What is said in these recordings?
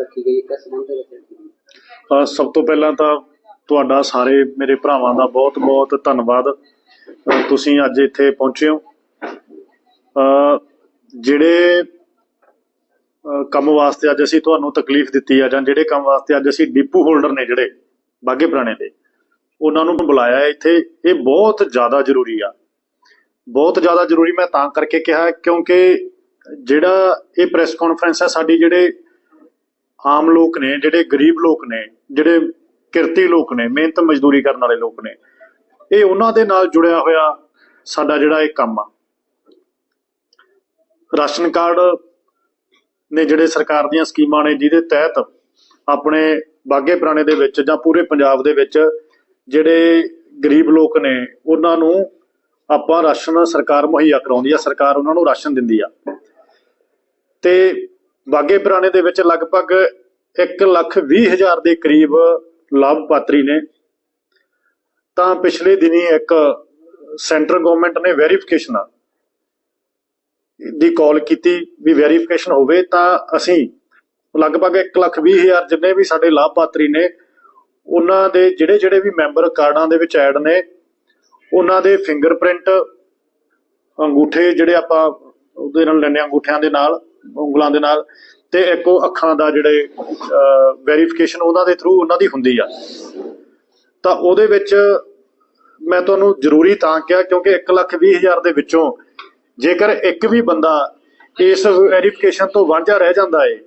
Report ਰੱਖੀ ਗਈ ਕਿਸ ਸੰਬੰਧ ਦੇ ਵਿੱਚ ਸਭ ਤੋਂ ਪਹਿਲਾਂ ਤਾਂ ਤੁਹਾਡਾ ਸਾਰੇ ਮੇਰੇ ਭਰਾਵਾਂ ਦਾ ਬਹੁਤ-ਬਹੁਤ ਧੰਨਵਾਦ। ਤੁਸੀਂ ਅੱਜ ਇੱਥੇ ਪਹੁੰਚੇ ਹੋ। ਅ, ਜਿਹੜੇ ਕੰਮ ਵਾਸਤੇ ਅੱਜ ਅਸੀਂ ਤੁਹਾਨੂੰ ਤਕਲੀਫ ਦਿੱਤੀ ਆ ਜਾਂ ਜਿਹੜੇ ਕੰਮ ਵਾਸਤੇ ਅੱਜ ਅਸੀਂ ਡਿਪੂ ਹੋਲਡਰ ਨੇ ਜਿਹੜੇ ਬਾਗੇ ਪੁਰਾਣੇ ਦੇ ਉਹਨਾਂ ਨੂੰ ਬੁਲਾਇਆ ਇੱਥੇ। ਇਹ ਬਹੁਤ ਜ਼ਿਆਦਾ ਜ਼ਰੂਰੀ ਆ। ਬਹੁਤ ਜ਼ਿਆਦਾ ਜ਼ਰੂਰੀ ਮੈਂ ਤਾਂ ਕਰਕੇ ਕਿਹਾ ਕਿਉਂਕਿ ਜਿਹੜਾ ਇਹ ਪ੍ਰੈਸ ਕਾਨਫਰੰਸ ਹੈ ਸਾਡੀ ਜਿਹੜੇ ਆਮ ਲੋਕ ਨੇ, ਜਿਹੜੇ ਗਰੀਬ ਲੋਕ ਨੇ, ਜਿਹੜੇ ਕਿਰਤੀ ਲੋਕ ਨੇ, ਮਿਹਨਤ ਮਜ਼ਦੂਰੀ ਕਰਨ ਵਾਲੇ ਲੋਕ ਨੇ, ਇਹ ਉਹਨਾਂ ਦੇ ਨਾਲ ਜੁੜਿਆ ਹੋਇਆ ਸਾਡਾ ਜਿਹੜਾ ਇਹ ਕੰਮ ਆ। ਰਾਸ਼ਨ ਕਾਰਡ ਨੇ ਜਿਹੜੇ ਸਰਕਾਰ ਦੀਆਂ ਸਕੀਮਾਂ ਨੇ, ਜਿਹਦੇ ਤਹਿਤ ਆਪਣੇ ਬਾਗੇ ਪੁਰਾਣੇ ਦੇ ਵਿੱਚ ਜਾਂ ਪੂਰੇ ਪੰਜਾਬ ਦੇ ਵਿੱਚ ਜਿਹੜੇ ਗਰੀਬ ਲੋਕ ਨੇ, ਉਹਨਾਂ ਨੂੰ ਆਪਾਂ ਰਾਸ਼ਨ ਸਰਕਾਰ ਮੁਹੱਈਆ ਕਰਾਉਂਦੀ ਆ, ਸਰਕਾਰ ਉਹਨਾਂ ਨੂੰ ਰਾਸ਼ਨ ਦਿੰਦੀ ਆ। ਤੇ ਬਾਗੇ ਪੁਰਾਣੇ ਦੇ ਵਿੱਚ ਲਗਭਗ 1 ਲੱਖ 20 ਹਜ਼ਾਰ ਦੇ ਕਰੀਬ ਲਾਭਪਾਤਰੀ ਨੇ। ਤਾਂ ਪਿਛਲੇ ਦਿਨੀ ਇੱਕ ਸੈਂਟਰ ਗਵਰਨਮੈਂਟ ਨੇ ਵੈਰੀਫਿਕੇਸ਼ਨ ਦੀ ਕਾਲ ਕੀਤੀ ਵੀ ਵੈਰੀਫਿਕੇਸ਼ਨ ਹੋਵੇ ਤਾਂ ਅਸੀਂ ਲਗਭਗ 1 ਲੱਖ 20 ਹਜ਼ਾਰ ਜਿੰਨੇ ਵੀ ਸਾਡੇ ਲਾਭਪਾਤਰੀ ਨੇ, ਉਹਨਾਂ ਦੇ ਜਿਹੜੇ ਜਿਹੜੇ ਵੀ ਮੈਂਬਰ ਕਾਰਡਾਂ ਦੇ ਵਿੱਚ ਐਡ ਨੇ, ਉਹਨਾਂ ਦੇ ਫਿੰਗਰਪ੍ਰਿੰਟ, ਅੰਗੂਠੇ ਜਿਹੜੇ ਆਪਾਂ ਉਹਦੇ ਨਾਲ ਲੈਣੇ ਅੰਗੂਠਿਆਂ ਦੇ ਨਾਲ ਉਂਗਲਾਂ ਦੇ ਨਾਲ ਤੇ ਇੱਕ ਉਹ ਅੱਖਾਂ ਦਾ ਜਿਹੜੇ ਵੈਰੀਫਿਕੇਸ਼ਨ ਉਹਨਾਂ ਦੇ ਥਰੂ ਉਹਨਾਂ ਦੀ ਹੁੰਦੀ ਆ। ਤਾਂ ਉਹਦੇ ਵਿੱਚ ਮੈਂ ਤੁਹਾਨੂੰ ਜ਼ਰੂਰੀ ਤਾਂ ਕਿਹਾ ਕਿਉਂਕਿ 1 ਲੱਖ 20 ਹਜ਼ਾਰ ਦੇ ਵਿੱਚੋਂ ਜੇਕਰ ਇੱਕ ਵੀ ਬੰਦਾ ਇਸ ਵੈਰੀਫਿਕੇਸ਼ਨ ਤੋਂ ਵਾਂਝਾ ਰਹਿ ਜਾਂਦਾ ਏ,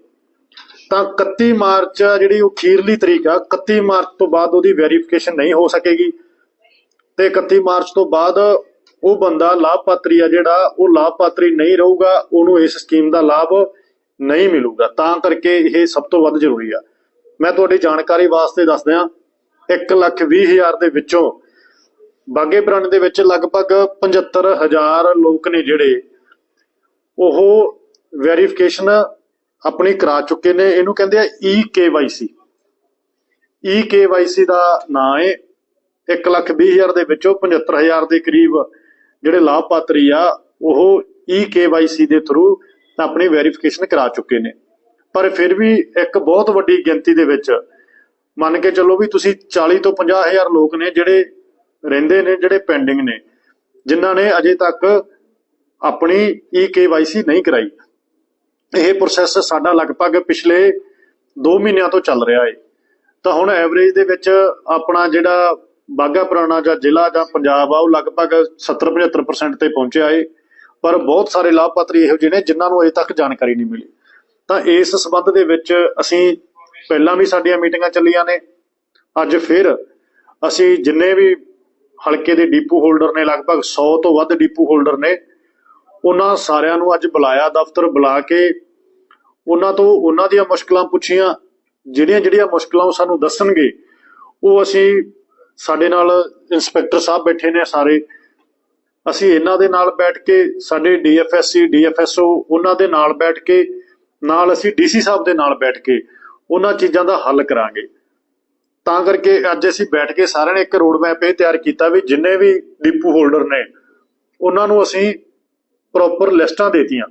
ਤਾਂ 31 ਮਾਰਚ ਜਿਹੜੀ ਉਹ ਖੀਰਲੀ ਤਰੀਕ ਆ 31 ਮਾਰਚ ਤੋਂ ਬਾਅਦ ਉਹਦੀ ਵੈਰੀਫਿਕੇਸ਼ਨ ਨਹੀਂ ਹੋ ਸਕੇਗੀ। ਤੇ 31 ਮਾਰਚ ਤੋਂ ਬਾਅਦ ਉਹ ਬੰਦਾ ਲਾਭਪਾਤਰੀ ਆ ਜਿਹੜਾ, ਉਹ ਲਾਭਪਾਤਰੀ ਨਹੀਂ ਰਹੂਗਾ, ਉਹਨੂੰ ਇਸ ਸਕੀਮ ਦਾ ਲਾਭ ਨਹੀਂ ਮਿਲੂਗਾ। ਤਾਂ ਕਰਕੇ ਇਹ ਸਭ ਤੋਂ ਵੱਧ ਜ਼ਰੂਰੀ ਆ। ਮੈਂ ਤੁਹਾਡੀ ਜਾਣਕਾਰੀ ਵਾਸਤੇ ਦੱਸ ਦਿਆਂ 1 ਲੱਖ 20 ਹਜ਼ਾਰ ਦੇ ਵਿੱਚੋਂ ਬਾਗੇ ਪੁਰਾਣੇ ਦੇ ਵਿੱਚ ਲਗਭਗ 75000 ਲੋਕ ਨੇ ਜਿਹੜੇ, ਉਹ ਵੈਰੀਫਿਕੇਸ਼ਨ ਆਪਣੀ ਕਰਾ ਚੁੱਕੇ ਨੇ। ਇਹਨੂੰ ਕਹਿੰਦੇ ਆ ਈ KYC ਈ KYC ਦਾ ਨਾਂ ਹੈ 1 ਲੱਖ 20 ਹਜ਼ਾਰ ਦੇ ਵਿੱਚੋਂ 75000 ਦੇ ਕਰੀਬ ਜਿਹੜੇ ਲਾਭਪਾਤਰੀ ਆ, ਉਹ ਈ KYC ਦੇ ਥਰੂ ਆਪਣੀ ਵੈਰੀਫਿਕੇਸ਼ਨ ਕਰਾ ਚੁੱਕੇ ਨੇ। ਪਰ ਫਿਰ ਵੀ ਇੱਕ ਬਹੁਤ ਵੱਡੀ ਗਿਣਤੀ ਦੇ ਵਿੱਚ ਮੰਨ ਕੇ ਚੱਲੋ ਵੀ ਤੁਸੀਂ 40 ਤੋਂ 50000 ਲੋਕ ਨੇ ਜਿਹੜੇ ਰਹਿੰਦੇ ਨੇ, ਜਿਹੜੇ ਪੈਂਡਿੰਗ ਨੇ, ਜਿਨ੍ਹਾਂ ਨੇ ਅਜੇ ਤੱਕ ਆਪਣੀ ਈ KYC ਨਹੀਂ ਕਰਾਈ। ਇਹ ਪ੍ਰੋਸੈਸ ਸਾਡਾ ਲਗਭਗ ਪਿਛਲੇ 2 ਮਹੀਨਿਆਂ ਤੋਂ ਚੱਲ ਰਿਹਾ ਹੈ ਤਾਂ ਹੁਣ ਐਵਰੇਜ ਦੇ ਵਿੱਚ ਆਪਣਾ ਜਿਹੜਾ ਬਾਗਾ ਪੁਰਾਣਾ ਜਾਂ ਜ਼ਿਲ੍ਹਾ ਜਾਂ ਪੰਜਾਬ ਆ, ਉਹ ਲਗਭਗ 70-75% ਤੇ ਪਹੁੰਚਿਆ ਏ। ਪਰ ਬਹੁਤ ਸਾਰੇ ਲਾਭਪਾਤਰੀ ਇਹੋ ਜਿਹੇ ਨੇ ਜਿਨ੍ਹਾਂ ਨੂੰ ਅਜੇ ਤੱਕ ਜਾਣਕਾਰੀ ਨਹੀਂ ਮਿਲੀ। ਤਾਂ ਇਸ ਸਬੰਧ ਦੇ ਵਿੱਚ ਅਸੀਂ ਪਹਿਲਾਂ ਵੀ ਸਾਡੀਆਂ ਮੀਟਿੰਗਾਂ ਚੱਲੀਆਂ ਨੇ। ਅੱਜ ਫਿਰ ਅਸੀਂ ਜਿੰਨੇ ਵੀ ਹਲਕੇ ਦੇ ਡੀਪੂ ਹੋਲਡਰ ਨੇ, ਲਗਭਗ 100 ਤੋਂ ਵੱਧ ਡੀਪੂ ਹੋਲਡਰ ਨੇ, ਉਹਨਾਂ ਸਾਰਿਆਂ ਨੂੰ ਅੱਜ ਬੁਲਾਇਆ, ਦਫ਼ਤਰ ਬੁਲਾ ਕੇ ਉਹਨਾਂ ਤੋਂ ਉਹਨਾਂ ਦੀਆਂ ਮੁਸ਼ਕਲਾਂ ਪੁੱਛੀਆਂ। ਜਿਹੜੀਆਂ ਜਿਹੜੀਆਂ ਮੁਸ਼ਕਲਾਂ ਉਹ ਸਾਨੂੰ ਦੱਸਣਗੇ, ਉਹ ਅਸੀਂ ਸਾਡੇ ਨਾਲ ਇੰਸਪੈਕਟਰ ਸਾਹਿਬ ਬੈਠੇ ਨੇ ਸਾਰੇ। ਅਸੀਂ ਇਹਨਾਂ ਦੇ ਨਾਲ ਬੈਠ ਕੇ, ਸਾਡੇ ਡੀਐਫਐਸਸੀ ਡੀਐਫਐਸਓ ਉਹਨਾਂ ਦੇ ਨਾਲ ਬੈਠ ਕੇ, ਨਾਲ ਅਸੀਂ ਡੀਸੀ ਸਾਹਿਬ ਦੇ ਨਾਲ ਬੈਠ ਕੇ ਉਹਨਾਂ ਚੀਜ਼ਾਂ ਦਾ ਹੱਲ ਕਰਾਂਗੇ। ਤਾਂ ਕਰਕੇ ਅੱਜ ਅਸੀਂ ਬੈਠ ਕੇ ਸਾਰਿਆਂ ਨੇ ਇੱਕ ਰੋਡ ਮੈਪ ਇਹ ਤਿਆਰ ਕੀਤਾ ਵੀ ਜਿੰਨੇ ਵੀ ਡਿਪੂ ਹੋਲਡਰ ਨੇ, ਉਹਨਾਂ ਨੂੰ ਅਸੀਂ ਪ੍ਰੋਪਰ ਲਿਸਟਾਂ ਦੇਤੀਆਂ।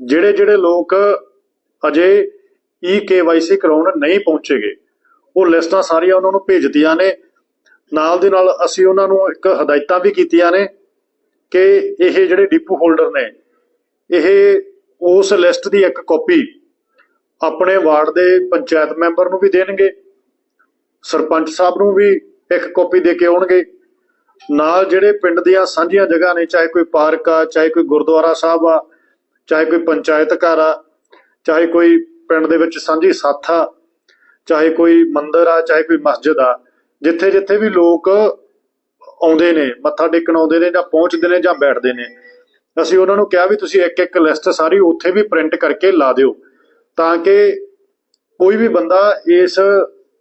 ਜਿਹੜੇ ਜਿਹੜੇ ਲੋਕ ਅਜੇ ਈ KYC ਕਰਾਉਣ ਨਹੀਂ ਪਹੁੰਚੇਗੇ, ਉਹ ਲਿਸਟਾਂ ਸਾਰੀਆਂ ਉਹਨਾਂ ਨੂੰ ਭੇਜਤੀਆਂ ਨੇ। ਨਾਲ ਦੇ ਨਾਲ ਅਸੀਂ ਉਹਨਾਂ ਨੂੰ ਇੱਕ ਹਦਾਇਤਾਂ ਵੀ ਕੀਤੀਆਂ ਨੇ ਕਿ ਇਹ ਜਿਹੜੇ ਡਿਪੂ ਹੋਲਡਰ ਨੇ, ਇਹ ਉਸ ਲਿਸਟ ਦੀ ਇੱਕ ਕਾਪੀ ਆਪਣੇ ਵਾਰਡ ਦੇ ਪੰਚਾਇਤ ਮੈਂਬਰ ਨੂੰ ਵੀ ਦੇਣਗੇ, ਸਰਪੰਚ ਸਾਹਿਬ ਨੂੰ ਵੀ ਇੱਕ ਕਾਪੀ ਦੇ ਕੇ ਆਉਣਗੇ। ਨਾਲ ਜਿਹੜੇ ਪਿੰਡ ਦੀਆਂ ਸਾਂਝੀਆਂ ਜਗ੍ਹਾ ਨੇ, ਚਾਹੇ ਕੋਈ ਪਾਰਕ ਆ, ਚਾਹੇ ਕੋਈ ਗੁਰਦੁਆਰਾ ਸਾਹਿਬ ਆ, ਚਾਹੇ ਕੋਈ ਪੰਚਾਇਤ ਘਰ ਆ, ਚਾਹੇ ਕੋਈ ਪਿੰਡ ਦੇ ਵਿੱਚ ਸਾਂਝੀ ਸੱਥ ਆ, ਚਾਹੇ ਕੋਈ ਮੰਦਿਰ ਆ, ਚਾਹੇ ਕੋਈ ਮਸਜਿਦ ਆ ਜਿੱਥੇ ਜਿੱਥੇ ਵੀ ਲੋਕ ਆਉਂਦੇ ਨੇ, ਮੱਥਾ ਟੇਕਣ ਆਉਂਦੇ ਨੇ ਜਾਂ ਪਹੁੰਚਦੇ ਨੇ ਜਾਂ ਬੈਠਦੇ ਨੇ, ਅਸੀਂ ਉਹਨਾਂ ਨੂੰ ਕਿਹਾ ਵੀ ਤੁਸੀਂ ਇੱਕ ਇੱਕ ਲਿਸਟ ਸਾਰੀ ਉੱਥੇ ਵੀ ਪ੍ਰਿੰਟ ਕਰਕੇ ਲਾ ਦਿਓ ਤਾਂ ਕਿ ਕੋਈ ਵੀ ਬੰਦਾ ਇਸ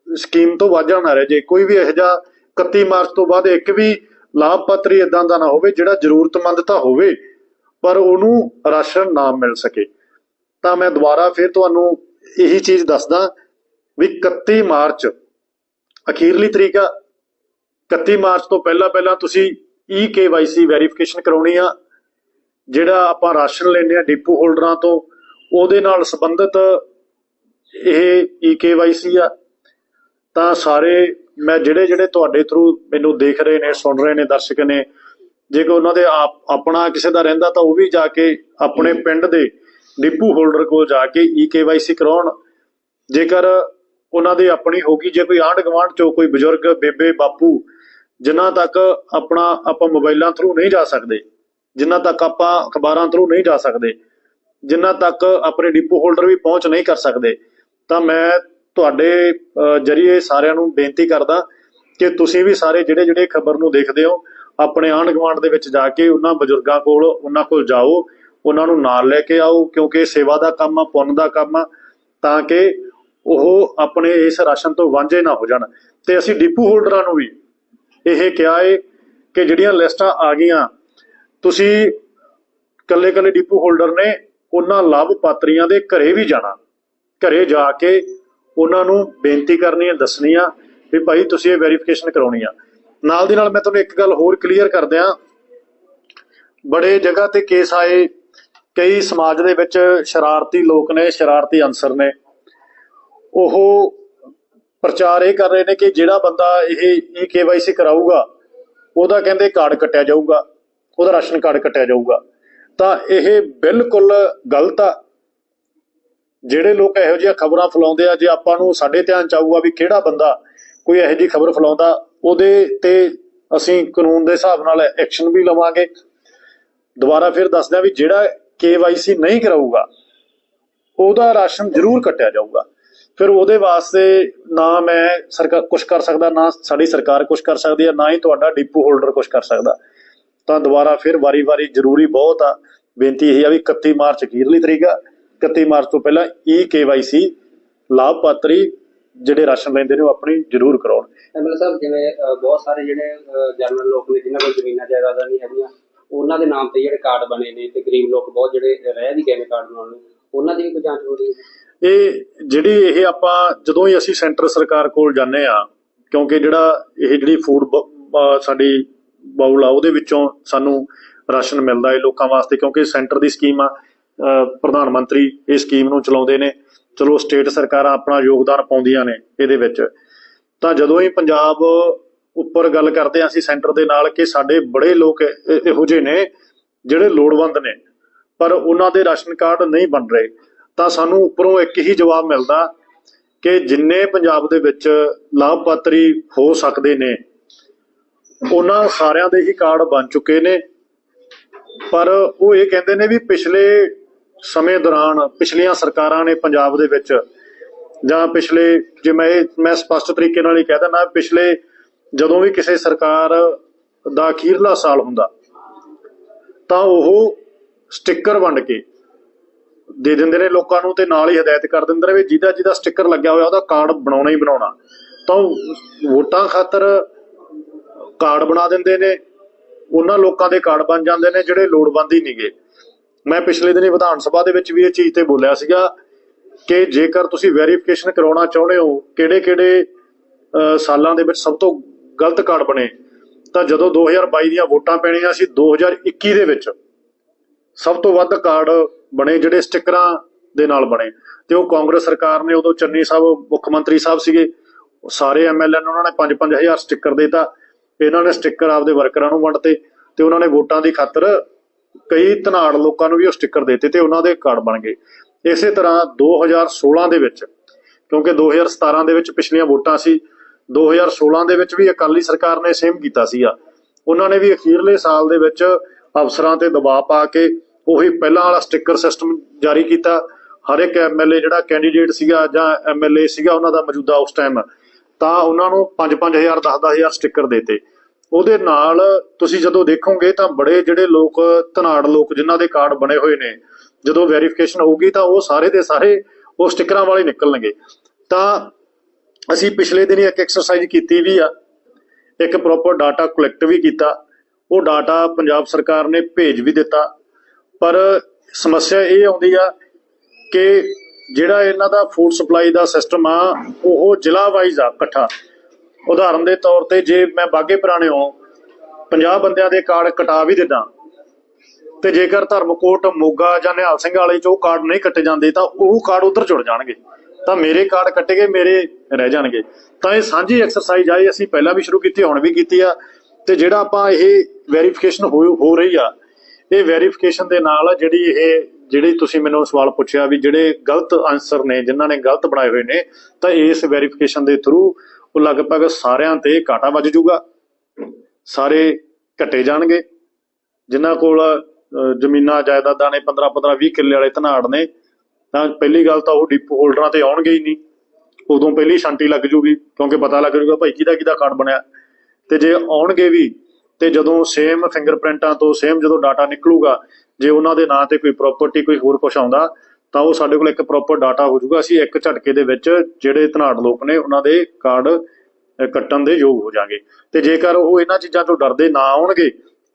ਸਕੀਮ ਤੋਂ ਵਾਝਾ ਨਾ ਰਹਿ ਜੇ। ਕੋਈ ਵੀ ਇਹ ਜਿਹਾ 31 ਮਾਰਚ ਤੋਂ ਬਾਅਦ ਇੱਕ ਵੀ ਲਾਭਪਾਤਰੀ ਇਦਾਂ ਦਾ ਨਾ ਹੋਵੇ ਜਿਹੜਾ ਜ਼ਰੂਰਤਮੰਦ ਤਾਂ ਹੋਵੇ, ਪਰ ਉਹਨੂੰ ਰਾਸ਼ਨ ਨਾ ਮਿਲ ਸਕੇ। ਤਾਂ ਮੈਂ ਦੁਬਾਰਾ ਫਿਰ ਤੁਹਾਨੂੰ ਇਹੀ ਚੀਜ਼ ਦੱਸਦਾ ਵੀ 31 ਮਾਰਚ ਅਖੀਰਲੀ ਤਰੀਕ ਆ। 31 ਮਾਰਚ ਤੋਂ ਪਹਿਲਾਂ ਪਹਿਲਾਂ ਤੁਸੀਂ ਈ KYC ਵੈਰੀਫਿਕੇਸ਼ਨ ਕਰਾਉਣੀ ਆ ਜਿਹੜਾ ਆਪਾਂ ਰਾਸ਼ਨ ਲੈਂਦੇ ਆ ਡਿਪੂ ਹੋਲਡਰਾਂ ਤੋਂ ਉਹਦੇ ਨਾਲ ਸੰਬੰਧਿਤ ਇਹ ਈਕੇਵਾਈਸੀ ਆ। ਤਾਂ ਸਾਰੇ ਮੈਂ ਜਿਹੜੇ ਜਿਹੜੇ ਤੁਹਾਡੇ ਥਰੂ ਮੈਨੂੰ ਦੇਖ ਰਹੇ ਨੇ ਸੁਣ ਰਹੇ ਨੇ ਦਰਸ਼ਕ ਨੇ ਜੇ ਕੋਈ ਉਹਨਾਂ ਦੇ ਆਪ ਆਪਣਾ ਕਿਸੇ ਦਾ ਰਹਿੰਦਾ ਤਾਂ ਉਹ ਵੀ ਜਾ ਕੇ ਆਪਣੇ ਪਿੰਡ ਦੇ ਡਿਪੂ ਹੋਲਡਰ ਕੋਲ ਜਾ ਕੇ ਈਕੇਵਾਈਸੀ ਕਰਾਉਣ। ਜੇਕਰ ਉਹਨਾਂ ਦੀ ਆਪਣੀ ਹੋਗੀ ਜੇ ਕੋਈ ਆਂਢ ਗੁਆਂਢ ਚੋਂ ਕੋਈ ਬਜ਼ੁਰਗ, ਬੇਬੇ, ਬਾਪੂ, ਜਿਨ੍ਹਾਂ ਤੱਕ ਆਪਣਾ ਆਪਾਂ ਮੋਬਾਈਲਾਂ ਥਰੂ ਨਹੀਂ ਜਾ ਸਕਦੇ, ਜਿਨ੍ਹਾਂ ਤੱਕ ਆਪਾਂ ਅਖਬਾਰਾਂ ਥਰੂ ਨਹੀਂ ਜਾ ਸਕਦੇ, ਜਿਨ੍ਹਾਂ ਤੱਕ ਆਪਣੇ ਡਿਪੂ ਹੋਲਡਰ ਵੀ ਪਹੁੰਚ ਨਹੀਂ ਕਰ ਸਕਦੇ, ਤਾਂ ਮੈਂ ਤੁਹਾਡੇ ਜਰੀਏ ਸਾਰਿਆਂ ਨੂੰ ਬੇਨਤੀ ਕਰਦਾ ਕਿ ਤੁਸੀਂ ਵੀ ਸਾਰੇ ਜਿਹੜੇ ਜਿਹੜੇ ਖਬਰ ਨੂੰ ਦੇਖਦੇ ਹੋ, ਆਪਣੇ ਆਂਢ ਗੁਆਂਢ ਦੇ ਵਿੱਚ ਜਾ ਕੇ ਉਹਨਾਂ ਬਜ਼ੁਰਗਾਂ ਕੋਲ, ਉਹਨਾਂ ਕੋਲ ਜਾਓ, ਉਹਨਾਂ ਨੂੰ ਨਾਲ ਲੈ ਕੇ ਆਓ, ਕਿਉਂਕਿ ਸੇਵਾ ਦਾ ਕੰਮ ਆ, ਪੁੰਨ ਦਾ ਕੰਮ ਆ, ਤਾਂ ਕਿ ਉਹ ਆਪਣੇ ਇਸ ਰਾਸ਼ਨ ਤੋਂ ਵਾਂਝੇ ਨਾ ਹੋ ਜਾਣ। ਤੇ ਅਸੀਂ ਡਿਪੂ ਹੋਲਡਰਾਂ ਨੂੰ ਵੀ ਇਹ ਕਿਹਾ ਏ ਕਿ ਜਿਹੜੀਆਂ ਲਿਸਟਾਂ ਆ ਗਈਆਂ, ਤੁਸੀਂ ਕੱਲੇ ਕੱਲੇ ਡਿਪੂ ਹੋਲਡਰ ਨੇ ਉਹਨਾਂ ਲਾਭਪਾਤਰੀਆਂ ਦੇ ਘਰੇ ਵੀ ਜਾਣਾ। ਘਰੇ ਜਾ ਕੇ ਉਹਨਾਂ ਨੂੰ ਬੇਨਤੀ ਕਰਨੀ ਹੈ, ਦੱਸਣੀ ਆ ਵੀ ਭਾਈ ਤੁਸੀਂ ਇਹ ਵੈਰੀਫਿਕੇਸ਼ਨ ਕਰਾਉਣੀ ਆ। ਨਾਲ ਦੀ ਨਾਲ ਮੈਂ ਤੁਹਾਨੂੰ ਇੱਕ ਗੱਲ ਹੋਰ ਕਲੀਅਰ ਕਰ ਦਿਆਂ। ਬੜੇ ਜਗ੍ਹਾ ਤੇ ਕੇਸ ਆਏ, ਕਈ ਸਮਾਜ ਦੇ ਵਿੱਚ ਸ਼ਰਾਰਤੀ ਲੋਕ ਨੇ, ਸ਼ਰਾਰਤੀ ਅਨਸਰ ਨੇ। ਉਹ ਪ੍ਰਚਾਰ ਇਹ ਕਰ ਰਹੇ ਨੇ ਕਿ ਜਿਹੜਾ ਬੰਦਾ ਇਹ ਈ ਕੇਵਾਈਸੀ ਕਰਾਊਗਾ, ਉਹਦਾ ਕਹਿੰਦੇ ਕਾਰਡ ਕੱਟਿਆ ਜਾਊਗਾ, ਉਹਦਾ ਰਾਸ਼ਨ ਕਾਰਡ ਕੱਟਿਆ ਜਾਊਗਾ। ਤਾਂ ਇਹ ਬਿਲਕੁਲ ਗਲਤ ਆ। ਜਿਹੜੇ ਲੋਕ ਇਹੋ ਜਿਹੀਆਂ ਖਬਰਾਂ ਫੈਲਾਉਂਦੇ ਆ, ਜੇ ਆਪਾਂ ਨੂੰ ਸਾਡੇ ਧਿਆਨ ਚ ਆਊਗਾ ਵੀ ਕਿਹੜਾ ਬੰਦਾ ਕੋਈ ਇਹੋ ਜਿਹੀ ਖਬਰ ਫੈਲਾਉਂਦਾ, ਉਹਦੇ ਤੇ ਅਸੀਂ ਕਾਨੂੰਨ ਦੇ ਹਿਸਾਬ ਨਾਲ ਐਕਸ਼ਨ ਵੀ ਲਵਾਂਗੇ। ਦੁਬਾਰਾ ਫਿਰ ਦੱਸਦਿਆਂ ਵੀ ਜਿਹੜਾ ਕੇਵਾਈਸੀ ਨਹੀਂ ਕਰਾਊਗਾ, ਉਹਦਾ ਰਾਸ਼ਨ ਜ਼ਰੂਰ ਕੱਟਿਆ ਜਾਊਗਾ। ਫਿਰ ਉਹਦੇ ਵਾਸਤੇ ਨਾ ਮੈਂ ਸਰਕਾਰ ਕੁਝ ਕਰ ਸਕਦਾ, ਨਾ ਸਾਡੀ ਸਰਕਾਰ ਕੁਝ ਕਰ ਸਕਦੀ ਹੈ, ਨਾ ਹੀ ਤੁਹਾਡਾ ਡਿਪੂ ਹੋਲਡਰ ਕੁਝ ਕਰ ਸਕਦਾ। ਤਾਂ ਦੁਬਾਰਾ ਫਿਰ ਵਾਰੀ-ਵਾਰੀ ਜ਼ਰੂਰੀ ਬਹੁਤ ਆ, ਬੇਨਤੀ ਇਹ ਆ ਵੀ 31 ਮਾਰਚ ਅਖੀਰਲੀ ਤਰੀਕ ਆ। 31 ਮਾਰਚ ਤੋਂ ਪਹਿਲਾਂ ਈ ਕੇਵਾਈਸੀ ਲਾਭਪਾਤਰੀ ਜਿਹੜੇ ਰਾਸ਼ਨ ਲੈਂਦੇ ਨੇ ਉਹ ਆਪਣੀ ਜ਼ਰੂਰ ਕਰਾਉਣ। ਐਮਐਲ ਸਾਹਿਬ, ਜਿਵੇਂ ਬਹੁਤ ਸਾਰੇ ਜਿਹੜੇ ਜਨਰਲ ਲੋਕ ਨੇ, ਜਿਨ੍ਹਾਂ ਕੋਲ ਜ਼ਮੀਨਾਂ ਜਾਇਦਾਦਾਂ ਨਹੀਂ ਹੈਗੀਆਂ, ਉਹਨਾਂ ਦੇ ਨਾਮ ਤੇ ਜਿਹੜੇ ਕਾਰਡ ਬਣੇ ਨੇ, ਤੇ ਗਰੀਬ ਲੋਕ ਬਹੁਤ ਜਿਹੜੇ ਰਹਿ ਵੀ ਗਏ ਨੇ ਕਾਰਡ ਬਣਾਉਣ ਨੂੰ। ਉਹਨਾਂ ਦੀ ਵੀ ਕੋਈ ਜਾਂਚ ਹੋ ਰਹੀ ਹੈ? ਇਹ ਜਿਹੜੀ ਇਹ ਆਪਾਂ ਜਦੋਂ ਹੀ ਅਸੀਂ ਸੈਂਟਰ ਸਰਕਾਰ ਕੋਲ ਜਾਂਦੇ ਆ ਕਿਉਂਕਿ ਜਿਹੜਾ ਇਹ ਜਿਹੜੀ ਫੂਡ ਸਾਡੀ ਬਾਉਲ ਆ, ਉਹਦੇ ਵਿੱਚੋਂ ਸਾਨੂੰ ਰਾਸ਼ਨ ਮਿਲਦਾ ਹੈ ਲੋਕਾਂ ਵਾਸਤੇ, ਕਿਉਂਕਿ ਸੈਂਟਰ ਦੀ ਸਕੀਮ ਆ ਪ੍ਰਧਾਨ ਮੰਤਰੀ ਇਹ ਸਕੀਮ ਨੂੰ ਚਲਾਉਂਦੇ ਨੇ। ਚਲੋ ਸਟੇਟ ਸਰਕਾਰਾਂ ਆਪਣਾ ਯੋਗਦਾਨ ਪਾਉਂਦੀਆਂ ਨੇ ਇਹਦੇ ਵਿੱਚ। ਤਾਂ ਜਦੋਂ ਹੀ ਪੰਜਾਬ ਉੱਪਰ ਗੱਲ ਕਰਦੇ ਆ ਅਸੀਂ ਸੈਂਟਰ ਦੇ ਨਾਲ, ਕਿ ਸਾਡੇ ਬੜੇ ਲੋਕ ਇਹੋ ਜਿਹੇ ਨੇ ਜਿਹੜੇ ਲੋੜਵੰਦ ਨੇ। ਪਰ ਉਹਨਾਂ ਦੇ ਰਾਸ਼ਨ ਕਾਰਡ ਨਹੀਂ ਬਣ ਰਹੇ। ਤਾਂ ਸਾਨੂੰ ਉੱਪਰੋਂ ਇੱਕ ਹੀ ਜਵਾਬ ਮਿਲਦਾ ਕਿ ਜਿੰਨੇ ਪੰਜਾਬ ਦੇ ਵਿੱਚ ਲਾਭਪਾਤਰੀ ਹੋ ਸਕਦੇ ਨੇ, ਉਹਨਾਂ ਸਾਰਿਆਂ ਦੇ ਹੀ ਕਾਰਡ ਬਣ ਚੁੱਕੇ ਨੇ। ਪਰ ਉਹ ਇਹ ਕਹਿੰਦੇ ਨੇ ਵੀ ਪਿਛਲੇ ਸਮੇਂ ਦੌਰਾਨ ਪਿਛਲੀਆਂ ਸਰਕਾਰਾਂ ਨੇ ਪੰਜਾਬ ਦੇ ਵਿੱਚ ਜਾਂ ਪਿਛਲੇ ਜੇ ਮੈਂ ਇਹ- ਮੈਂ ਸਪਸ਼ਟ ਤਰੀਕੇ ਨਾਲ ਹੀ ਕਹਿ ਦਿੰਦਾ, ਪਿਛਲੇ ਜਦੋਂ ਵੀ ਕਿਸੇ ਸਰਕਾਰ ਦਾ ਅਖੀਰਲਾ ਸਾਲ ਹੁੰਦਾ, ਤਾਂ ਉਹ ਸਟicker ਵੰਡ ਕੇ ਦੇ ਦਿੰਦੇ ਨੇ ਲੋਕਾਂ ਨੂੰ ਤੇ ਨਾਲ ਹੀ ਹਦਾਇਤ ਕਰ ਦਿੰਦੇ ਨੇ ਵੀ ਜਿਹਦਾ ਜਿਹਦਾ ਸਟicker ਲੱਗਿਆ ਹੋਇਆ ਉਹਦਾ ਕਾਰਡ ਬਣਾਉਣਾ ਹੀ ਬਣਾਉਣਾ। ਤਾਂ ਵੋਟਾਂ ਖਾਤਰ ਕਾਰਡ ਬਣਾ ਦਿੰਦੇ ਨੇ, ਉਹਨਾਂ ਲੋਕਾਂ ਦੇ ਕਾਰਡ ਬਣ ਜਾਂਦੇ ਨੇ ਜਿਹੜੇ ਲੋੜਵੰਦ ਹੀ ਨਹੀਂਗੇ ਮੈਂ ਪਿਛਲੇ ਦਿਨੀ ਵਿਧਾਨ ਸਭਾ ਦੇ ਵਿੱਚ ਵੀ ਇਹ ਚੀਜ਼ ਤੇ ਬੋਲਿਆ ਸੀਗਾ ਕਿ ਜੇਕਰ ਤੁਸੀਂ ਵੈਰੀਫਿਕੇਸ਼ਨ ਕਰਾਉਣਾ ਚਾਹੁੰਦੇ ਹੋ ਕਿਹੜੇ ਕਿਹੜੇ ਸਾਲਾਂ ਦੇ ਵਿੱਚ ਸਭ ਤੋਂ ਗਲਤ ਕਾਰਡ ਬਣੇ, ਤਾਂ ਜਦੋਂ 2022 ਦੀਆਂ ਵੋਟਾਂ ਪੈਣੀਆਂ ਸੀ 2021 ਦੇ ਵਿੱਚ ਸਭ ਤੋਂ ਵੱਧ ਕਾਰਡ ਬਣੇ ਜਿਹੜੇ ਸਟਿੱਕਰਾਂ ਦੇ ਨਾਲ ਬਣੇ। ਤੇ ਉਹ ਕਾਂਗਰਸ ਸਰਕਾਰ ਨੇ ਉਦੋਂ ਚੰਨੀ ਸਾਹਿਬ, ਮੁੱਖ ਮੰਤਰੀ ਸਾਹਿਬ ਸੀਗੇ, ਉਹ ਸਾਰੇ ਐਮਐਲਏ ਨੂੰ ਉਹਨਾਂ ਨੇ 5-5000 ਸਟicker ਦੇਤਾ। ਇਹਨਾਂ ਨੇ ਸਟicker ਆਪਦੇ ਵਰਕਰਾਂ ਨੂੰ ਵੰਡਤੇ ਤੇ ਉਹਨਾਂ ਨੇ ਵੋਟਾਂ ਦੀ ਖਾਤਰ ਕਈ ਧਨਾੜ ਲੋਕਾਂ ਨੂੰ ਵੀ ਉਹ ਸਟicker ਦੇਤੇ ਤੇ ਉਹਨਾਂ ਦੇ ਕਾਰਡ ਬਣ ਗਏ। ਇਸੇ ਤਰ੍ਹਾਂ 2016 ਦੇ ਵਿੱਚ, ਕਿਉਂਕਿ 2017 ਦੇ ਵਿੱਚ ਪਿਛਲੀਆਂ ਵੋਟਾਂ ਸੀ 2016 ਦੇ ਵਿੱਚ ਵੀ ਅਕਾਲੀ ਸਰਕਾਰ ਨੇ ਸੇਮ ਕੀਤਾ ਸੀਗਾ। ਉਹਨਾਂ ਨੇ ਵੀ ਅਖੀਰਲੇ ਸਾਲ ਦੇ ਵਿੱਚ ਅਫਸਰਾਂ ਤੇ ਦਬਾਅ ਪਾ ਕੇ ਉਹੀ ਪਹਿਲਾਂ ਵਾਲਾ ਸਟicker ਸਿਸਟਮ ਜਾਰੀ ਕੀਤਾ। ਹਰ ਇੱਕ ਐਮਐਲਏ ਜਿਹੜਾ ਕੈਂਡੀਡੇਟ ਸੀਗਾ ਜਾਂ ਐਮਐਲਏ ਸੀਗਾ, ਉਹਨਾਂ ਦਾ ਮੌਜੂਦਾ ਉਸ ਟਾਈਮ ਤਾਂ ਉਹਨਾਂ ਨੂੰ 5-5000 10-10000 ਸਟicker ਦੇਤੇ। ਉਹਦੇ ਨਾਲ ਤੁਸੀਂ ਜਦੋਂ ਦੇਖੋਗੇ ਤਾਂ ਬੜੇ ਜਿਹੜੇ ਲੋਕ, ਧਨਾੜ ਲੋਕ ਜਿਨ੍ਹਾਂ ਦੇ ਕਾਰਡ ਬਣੇ ਹੋਏ ਨੇ, ਜਦੋਂ ਵੈਰੀਫਿਕੇਸ਼ਨ ਹੋਊਗੀ ਤਾਂ ਉਹ ਸਾਰੇ ਦੇ ਸਾਰੇ ਉਹ ਸਟickਰਾਂ ਵਾਲੇ ਨਿਕਲਣਗੇ। ਤਾਂ ਅਸੀਂ ਪਿਛਲੇ ਦਿਨੀ ਇੱਕ ਐਕਸਰਸਾਈਜ਼ ਕੀਤੀ ਵੀ ਆ। ਇੱਕ ਪ੍ਰੋਪਰ ਡਾਟਾ ਕਲੈਕਟ ਵੀ ਕੀਤਾ। ਉਹ ਡਾਟਾ ਪੰਜਾਬ ਸਰਕਾਰ ਨੇ ਭੇਜ ਵੀ ਦਿੱਤਾ। ਪਰ ਸਮੱਸਿਆ ਇਹ ਆਉਂਦੀ ਆ ਕਿ ਜਿਹੜਾ ਇਹਨਾਂ ਦਾ ਫੂਡ ਸਪਲਾਈ ਦਾ ਸਿਸਟਮ ਆ, ਉਹ ਜ਼ਿਲ੍ਹਾ ਵਾਈਜ਼ ਆ, ਇਕੱਠਾ। ਉਦਾਹਰਨ ਦੇ ਤੌਰ ਤੇ ਜੇ ਮੈਂ ਬਾਗੇ ਹੋ 50 ਬੰਦਿਆਂ ਦੇ ਕਾਰਡ ਕਟਾ ਵੀ ਦਿੰਦਾ ਤੇ ਜੇਕਰ ਧਰਮਕੋਟ, ਮੋਗਾ ਜਾਂ ਨਿਹਾਲ ਸਿੰਘ ਵਾਲੇ ਚ ਕਾਰਡ ਨਹੀਂ ਕੱਟੇ ਜਾਂਦੇ, ਤਾਂ ਉਹ ਕਾਰਡ ਉਧਰ ਜੁੜ ਜਾਣਗੇ। ਤਾਂ ਮੇਰੇ ਕਾਰਡ ਕੱਟੇ ਗਏ, ਮੇਰੇ ਰਹਿ ਜਾਣਗੇ। ਤਾਂ ਇਹ ਸਾਂਝੀ ਐਕਸਰਸਾਈਜ਼ ਆਈ ਅਸੀਂ ਪਹਿਲਾਂ ਵੀ ਸ਼ੁਰੂ ਕੀਤੀ, ਹੁਣ ਵੀ ਕੀਤੀ ਆ। ਤੇ ਜਿਹੜਾ ਆਪਾਂ ਇਹ ਵੈਰੀਫਿਕੇਸ਼ਨ ਹੋ ਰਹੀ ਆ ਇਹ ਵੈਰੀਫਿਕੇਸ਼ਨ ਦੇ ਨਾਲ ਜਿਹੜੀ ਇਹ, ਜਿਹੜੀ ਤੁਸੀਂ ਮੈਨੂੰ ਸਵਾਲ ਪੁੱਛਿਆ ਵੀ ਜਿਹੜੇ ਗਲਤ ਆਨਸਰ ਨੇ, ਜਿਨ੍ਹਾਂ ਨੇ ਗਲਤ ਬਣਾਏ ਹੋਏ ਨੇ, ਤਾਂ ਇਸ ਵੈਰੀਫਿਕੇਸ਼ਨ ਦੇ ਥਰੂ ਉਹ ਲਗਭਗ ਸਾਰਿਆਂ ਤੇ ਘਾਟਾ ਵੱਜ ਜਾਊਗਾ। ਸਾਰੇ ਕੱਟੇ ਜਾਣਗੇ। ਜਿਨ੍ਹਾਂ ਕੋਲ ਜ਼ਮੀਨਾਂ, ਜਾਇਦਾਦਾਂ ਨੇ 15 15 20 ਕਿੱਲੇ ਵਾਲੇ ਧਨਾੜ ਨੇ, ਤਾਂ ਪਹਿਲੀ ਗੱਲ ਤਾਂ ਉਹ ਡਿਪੋ ਹੋਲਡਰਾਂ ਤੇ ਆਉਣਗੇ ਹੀ ਨਹੀਂ। ਉਦੋਂ ਪਹਿਲੀ ਸ਼ਾਂਤੀ ਲੱਗ ਜੂਗੀ ਕਿਉਂਕਿ ਪਤਾ ਲੱਗ ਜੂਗਾ ਭਾਈ ਕਿਹਦਾ ਕਿਹਦਾ ਕਾਰਡ ਬਣਿਆ। ਤੇ ਜੇ ਆਉਣਗੇ ਵੀ ਤੇ ਜਦੋਂ ਸੇਮ ਫਿੰਗਰਪ੍ਰਿੰਟਾਂ ਤੋਂ ਸੇਮ ਜਦੋਂ ਡਾਟਾ ਨਿਕਲੂਗਾ, ਜੇ ਉਹਨਾਂ ਦੇ ਨਾਂ ਤੇ ਕੋਈ ਪ੍ਰਾਪਰਟੀ ਕੋਈ ਹੋਰ ਕੁਝ ਆਉਂਦਾ, ਤਾਂ ਉਹ ਸਾਡੇ ਕੋਲ ਇੱਕ ਪ੍ਰੋਪਰ ਡਾਟਾ ਹੋ ਜਾਊਗਾ। ਅਸੀਂ ਇੱਕ ਝਟਕੇ ਦੇ ਵਿੱਚ ਜਿਹੜੇ ਧਨਾੜ ਲੋਕ ਨੇ, ਉਹਨਾਂ ਦੇ ਕਾਰਡ ਕੱਟਣ ਦੇ ਯੋਗ ਹੋ ਜਾਾਂਗੇ। ਤੇ ਜੇਕਰ ਉਹ ਇਹਨਾਂ ਚੀਜ਼ਾਂ ਤੋਂ ਡਰਦੇ ਨਾ ਆਉਣਗੇ,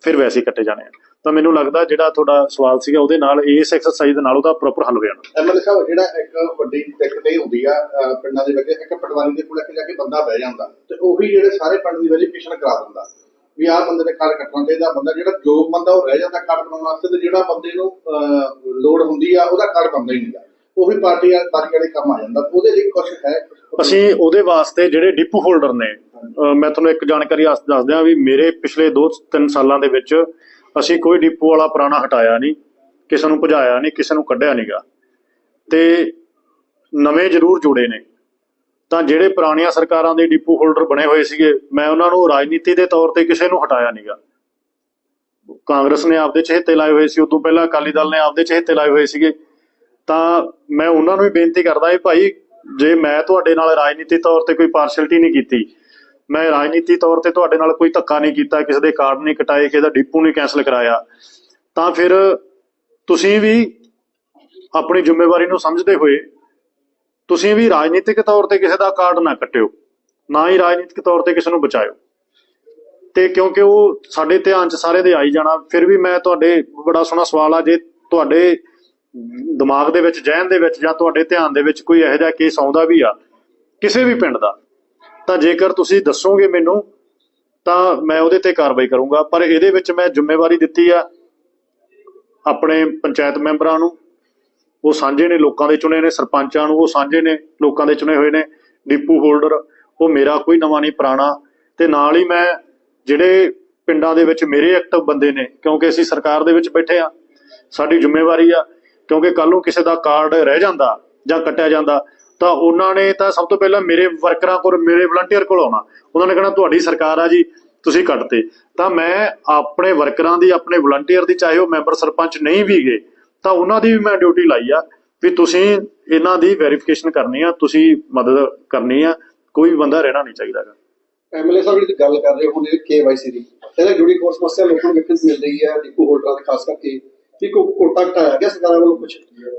ਫਿਰ ਵੈਸੇ ਹੀ ਕੱਟੇ ਜਾਣੇ ਆ। ਤਾਂ ਮੈਨੂੰ ਲੱਗਦਾ ਜਿਹੜਾ ਤੁਹਾਡਾ ਸਵਾਲ ਸੀਗਾ, ਉਹਦੇ ਨਾਲ ਇਸ ਐਕਸਰਸਾਈਜ਼ ਦੇ ਨਾਲ ਉਹਦਾ ਪ੍ਰੋਪਰ ਹੱਲ ਹੋ ਜਾਣਾ। ਐਮਐਲਏ ਸਾਹਿਬ, ਜਿਹੜਾ ਇੱਕ ਵੱਡੀ ਦਿੱਕਤ ਇਹ ਹੁੰਦੀ ਆ ਪਿੰਡਾਂ ਦੇ ਵਿੱਚ ਇੱਕ ਪਟਵਾਰੀ ਦੇ ਕੋਲ ਇੱਕ ਜਾ ਕੇ ਬੰਦਾ ਬਹਿ ਜਾਂਦਾ, ਤੇ ਉਹੀ ਜਿਹੜੇ ਸਾਰੇ ਪਿੰਡ ਦੀ ਵੈਰੀਫਿਕੇਸ਼ਨ ਕਰਾ ਦਿੰਦਾ। ਵੀ ਆਹ ਬੰਦੇ ਦੇ ਕਾਰਡ ਕੱਟਣਾ ਚਾਹੀਦਾ। ਬੰਦਾ ਜਿਹੜਾ ਜੋ ਬੰਦਾ ਉਹ ਰਹਿ ਜਾਂਦਾ ਕਾਰਡ ਬਣਾਉਣ ਵਾਸਤੇ ਤੇ ਜਿਹੜਾ ਬੰਦੇ ਨੂੰ ਲੋੜ ਹੁੰਦੀ ਆ ਉਹਦਾ ਕਾਰਡ ਬਣਦਾ ਹੀ ਨਹੀਂਗਾ ਉਹੀ ਪਾਰਟੀ ਪਾਰਟੀ ਵਾਲੇ ਕੰਮ ਆ ਜਾਂਦਾ। ਉਹਦੇ ਲਈ ਕੁਝ ਹੈ ਅਸੀਂ ਉਹਦੇ ਵਾਸਤੇ ਜਿਹੜੇ ਡਿਪੂ ਹੋਲਡਰ ਨੇ ਮੈਂ ਤੁਹਾਨੂੰ ਇੱਕ ਜਾਣਕਾਰੀ ਦੱਸ ਦਿਆਂ ਵੀ ਮੇਰੇ ਪਿਛਲੇ 2-3 ਸਾਲਾਂ ਦੇ ਵਿੱਚ ਅਸੀਂ ਕੋਈ ਡਿਪੂ ਵਾਲਾ ਪੁਰਾਣਾ ਹਟਾਇਆ ਨਹੀਂ ਕਿਸੇ ਨੂੰ ਭਜਾਇਆ ਨਹੀਂ ਕਿਸੇ ਨੂੰ ਕੱਢਿਆ ਨਹੀਂਗਾ ਤੇ ਨਵੇਂ ਜ਼ਰੂਰ ਜੁੜੇ ਨੇ। ਤਾਂ ਜਿਹੜੇ ਪੁਰਾਣੀਆਂ ਸਰਕਾਰਾਂ ਦੇ ਡਿਪੂ ਹੋਲਡਰ ਬਣੇ ਹੋਏ ਸੀਗੇ, ਮੈਂ ਉਹਨਾਂ ਨੂੰ ਰਾਜਨੀਤੀ ਦੇ ਤੌਰ ਤੇ ਕਿਸੇ ਨੂੰ ਹਟਾਇਆ ਨਹੀਂਗਾ ਕਾਂਗਰਸ ਨੇ ਆਪਦੇ ਚਹੇਤੇ ਲਾਏ ਹੋਏ ਸੀ, ਉਦੋਂ ਪਹਿਲਾਂ ਅਕਾਲੀ ਦਲ ਨੇ ਆਪਦੇ ਚਹੇਤੇ ਲਾਏ ਹੋਏ ਸੀਗੇ। ਤਾਂ ਮੈਂ ਉਹਨਾਂ ਨੂੰ ਵੀ ਬੇਨਤੀ ਕਰਦਾ ਵੀ ਭਾਈ, ਜੇ ਮੈਂ ਤੁਹਾਡੇ ਨਾਲ ਰਾਜਨੀਤੀ ਤੌਰ ਤੇ ਕੋਈ ਪਾਰਸ਼ਲਟੀ ਨਹੀਂ ਕੀਤੀ, ਮੈਂ ਰਾਜਨੀਤੀ ਤੌਰ ਤੇ ਤੁਹਾਡੇ ਨਾਲ ਕੋਈ ਧੱਕਾ ਨਹੀਂ ਕੀਤਾ, ਕਿਸੇ ਦੇ ਕਾਰਡ ਨਹੀਂ ਕਟਾਏ, ਕਿਸੇ ਦਾ ਡਿਪੂ ਨਹੀਂ ਕੈਨਸਲ ਕਰਾਇਆ, ਤਾਂ ਫਿਰ ਤੁਸੀਂ ਵੀ ਆਪਣੀ ਜ਼ਿੰਮੇਵਾਰੀ ਨੂੰ ਸਮਝਦੇ ਹੋਏ ਤੁਸੀਂ ਵੀ ਰਾਜਨੀਤਿਕ ਤੌਰ ਤੇ ਕਿਸੇ ਦਾ ਕਾਰਡ ਨਾ ਕੱਟਿਓ, ਨਾ ਹੀ ਰਾਜਨੀਤਿਕ ਤੌਰ ਤੇ ਕਿਸੇ ਨੂੰ ਬਚਾਇਓ। ਤੇ ਕਿਉਂਕਿ ਉਹ ਸਾਡੇ ਧਿਆਨ ਚ ਸਾਰੇ ਦੇ ਆਈ ਜਾਣਾ, ਫਿਰ ਵੀ ਮੈਂ ਤੁਹਾਡੇ ਬੜਾ ਸੋਹਣਾ ਸਵਾਲ ਆ, ਜੇ ਤੁਹਾਡੇ ਦਿਮਾਗ ਦੇ ਵਿੱਚ, ਜਹਿਨ ਦੇ ਵਿੱਚ ਜਾਂ ਤੁਹਾਡੇ ਧਿਆਨ ਦੇ ਵਿੱਚ ਕੋਈ ਇਹੋ ਜਿਹਾ ਕੇਸ ਆਉਂਦਾ ਵੀ ਆ, ਕਿਸੇ ਵੀ ਪਿੰਡ ਦਾ, ਤਾਂ ਜੇਕਰ ਤੁਸੀਂ ਦੱਸੋਗੇ ਮੈਨੂੰ, ਤਾਂ ਮੈਂ ਉਹਦੇ ਤੇ ਕਾਰਵਾਈ ਕਰੂੰਗਾ। ਪਰ ਇਹਦੇ ਵਿੱਚ ਮੈਂ ਜ਼ਿੰਮੇਵਾਰੀ ਦਿੱਤੀ ਆ ਆਪਣੇ ਪੰਚਾਇਤ ਮੈਂਬਰਾਂ ਨੂੰ ਉਹ ਸਾਂਝੇ ਨੇ, ਲੋਕਾਂ ਦੇ ਚੁਣੇ ਨੇ, ਸਰਪੰਚਾਂ ਨੂੰ ਉਹ ਸਾਂਝੇ ਨੇ, ਲੋਕਾਂ ਦੇ ਚੁਣੇ ਹੋਏ ਨੇ, ਡਿਪੂ ਹੋਲਡਰ, ਉਹ ਮੇਰਾ ਕੋਈ ਨਵਾਂ ਨਹੀਂ, ਪੁਰਾਣਾ। ਤੇ ਨਾਲ ਹੀ ਮੈਂ ਜਿਹੜੇ ਪਿੰਡਾਂ ਦੇ ਵਿੱਚ ਮੇਰੇ ਐਕਟਿਵ ਬੰਦੇ ਨੇ, ਕਿਉਂਕਿ ਅਸੀਂ ਸਰਕਾਰ ਦੇ ਵਿੱਚ ਬੈਠੇ ਆ ਸਾਡੀ ਜ਼ਿੰਮੇਵਾਰੀ ਆ, ਕਿਉਂਕਿ ਕੱਲ ਨੂੰ ਕਿਸੇ ਦਾ ਕਾਰਡ ਰਹਿ ਜਾਂਦਾ ਜਾਂ ਕੱਟਿਆ ਜਾਂਦਾ, ਤਾਂ ਉਹਨਾਂ ਨੇ ਤਾਂ ਸਭ ਤੋਂ ਪਹਿਲਾਂ ਮੇਰੇ ਵਰਕਰਾਂ ਕੋਲ, ਮੇਰੇ ਵਲੰਟੀਅਰ ਕੋਲ ਆਉਣਾ। ਉਹਨਾਂ ਨੇ ਕਹਿਣਾ, ਤੁਹਾਡੀ ਸਰਕਾਰ ਆ ਜੀ, ਤੁਸੀਂ ਕੱਟਤੇ। ਤਾਂ ਮੈਂ ਆਪਣੇ ਵਰਕਰਾਂ ਦੀ, ਆਪਣੇ ਵਲੰਟੀਅਰ ਦੀ, ਚਾਹੇ ਉਹ ਮੈਂਬਰ ਸਰਪੰਚ ਨਹੀਂ ਵੀ ਗਏ ਤਾਂ ਉਹਨਾਂ ਦੀ ਵੀ ਮੈਂ ਡਿਊਟੀ ਲਾਈ ਆ ਵੀ ਤੁਸੀਂ ਇਹਨਾਂ ਦੀ ਵੈਰੀਫਿਕੇਸ਼ਨ ਕਰਨੀ ਆ ਤੁਸੀਂ ਮਦਦ ਕਰਨੀ ਆ ਕੋਈ ਬੰਦਾ ਰਹਿਣਾ ਨਹੀਂ ਚਾਹੀਦਾ ਗਾ। ਐਮਐਲਏ ਸਾਹਿਬ ਜਿਹੜੀ ਗੱਲ ਕਰ ਰਹੇ ਹੋ ਨੇ ਕੇਵਾਈਸੀ ਦੀ ਇਹਦੇ ਜੁੜੀ ਕੋਰਸ ਸਮੱਸਿਆ ਲੋਕਾਂ ਨੂੰ ਵੇਖਣ ਮਿਲ ਰਹੀ ਹੈ ਡਿਪੂ ਹੋਲਡਰਾਂ ਦੇ ਖਾਸ ਕਰਕੇ ਕਿ ਕੋ ਕੋਟਾ ਘਟਾਇਆ ਗਿਆ ਸਰਕਾਰਾਂ ਵੱਲੋਂ ਕੁਝ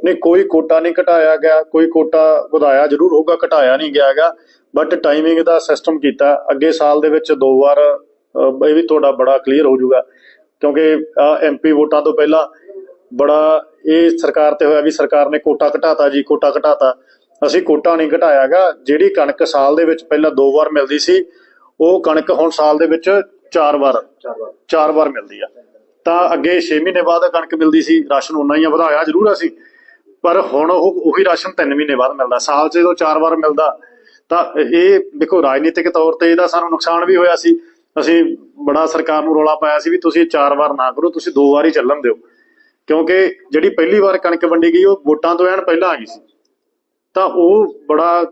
ਨਹੀਂ ਕੋਈ ਕੋਟਾ ਨਹੀਂ ਘਟਾਇਆ ਗਿਆ ਕੋਈ ਕੋਟਾ ਵਧਾਇਆ ਜ਼ਰੂਰ ਹੋਊਗਾ ਘਟਾਇਆ ਨਹੀਂ ਗਿਆ ਹੈਗਾ ਬਟ ਟਾਈਮਿੰਗ ਦਾ ਸਿਸਟਮ ਕੀਤਾ ਅੱਗੇ ਸਾਲ ਦੇ ਵਿੱਚ ਦੋ ਵਾਰ ਇਹ ਵੀ ਤੁਹਾਡਾ ਬੜਾ ਕਲੀਅਰ ਹੋ ਜਾਊਗਾ ਕਿਉਂਕਿ ਐਮਪੀ ਵੋਟਾਂ ਤੋਂ ਪਹਿਲਾਂ ਬੜਾ ਇਹ ਸਰਕਾਰ ਤੇ ਹੋਇਆ ਵੀ ਸਰਕਾਰ ਨੇ ਕੋਟਾ ਘਟਾਤਾ ਜੀ ਕੋਟਾ ਘਟਾਤਾ। ਅਸੀਂ ਕੋਟਾ ਨਹੀਂ ਘਟਾਇਆਗਾ ਜਿਹੜੀ ਕਣਕ ਸਾਲ ਦੇ ਵਿੱਚ ਪਹਿਲਾਂ ਦੋ ਵਾਰ ਮਿਲਦੀ ਸੀ ਉਹ ਕਣਕ ਹੁਣ ਸਾਲ ਦੇ ਵਿੱਚ ਚਾਰ ਵਾਰ ਚਾਰ ਵਾਰ। ਮਿਲਦੀ ਆ। ਤਾਂ ਅੱਗੇ 6 ਮਹੀਨੇ ਬਾਅਦ ਕਣਕ ਮਿਲਦੀ ਸੀ ਰਾਸ਼ਨ ਉਨਾ ਹੀ ਵਧਾਇਆ ਜ਼ਰੂਰ ਅਸੀਂ ਪਰ ਹੁਣ ਉਹ ਉਹੀ ਰਾਸ਼ਨ 3 ਮਹੀਨੇ ਬਾਅਦ ਮਿਲਦਾ ਸਾਲ 'ਚ ਜਦੋਂ ਚਾਰ ਵਾਰ ਮਿਲਦਾ ਤਾਂ ਇਹ ਦੇਖੋ ਰਾਜਨੀਤਿਕ ਤੌਰ ਤੇ ਇਹਦਾ ਸਾਨੂੰ ਨੁਕਸਾਨ ਵੀ ਹੋਇਆ ਸੀ। ਅਸੀਂ ਬੜਾ ਸਰਕਾਰ ਨੂੰ ਰੋਲਾ ਪਾਇਆ ਸੀ ਵੀ ਤੁਸੀਂ ਚਾਰ ਵਾਰ ਨਾ ਕਰੋ ਤੁਸੀਂ ਦੋ ਵਾਰ ਹੀ ਚੱਲਣ ਦਿਓ। ਕਿਉਂਕਿ ਜਿਹੜੀ ਪਹਿਲੀ ਵਾਰ ਕਣਕ ਵੰਡੀ ਗਈ, ਉਹ ਵੋਟਾਂ ਤੋਂ ਐਨ ਪਹਿਲਾਂ ਆ ਗਈ ਸੀ। ਤਾਂ ਉਹ ਬੜਾ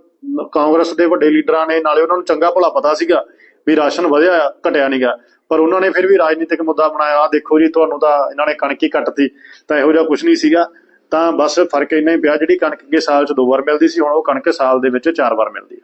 ਕਾਂਗਰਸ ਦੇ ਵੱਡੇ ਲੀਡਰਾਂ ਨੇ, ਨਾਲੇ ਉਹਨਾਂ ਨੂੰ ਚੰਗਾ ਭਲਾ ਪਤਾ ਸੀਗਾ ਵੀ ਰਾਸ਼ਨ ਵਧਿਆ ਆ ਘਟਿਆ ਨਹੀਂਗਾ ਪਰ ਉਹਨਾਂ ਨੇ ਫਿਰ ਵੀ ਰਾਜਨੀਤਿਕ ਮੁੱਦਾ ਬਣਾਇਆ ਆ ਦੇਖੋ ਜੀ, ਤੁਹਾਨੂੰ ਤਾਂ ਇਹਨਾਂ ਨੇ ਕਣਕ ਹੀ ਕੱਟਤੀ, ਤਾਂ ਇਹੋ ਜਿਹਾ ਕੁਝ ਨਹੀਂ ਸੀਗਾ। ਤਾਂ ਬਸ ਫ਼ਰਕ ਇੰਨਾ ਹੀ ਪਿਆ, ਜਿਹੜੀ ਕਣਕ ਅੱਗੇ ਸਾਲ 'ਚ ਦੋ ਵਾਰ ਮਿਲਦੀ ਸੀ, ਹੁਣ ਉਹ ਕਣਕ ਸਾਲ ਦੇ ਵਿੱਚ ਚਾਰ ਵਾਰ ਮਿਲਦੀ ਹੈ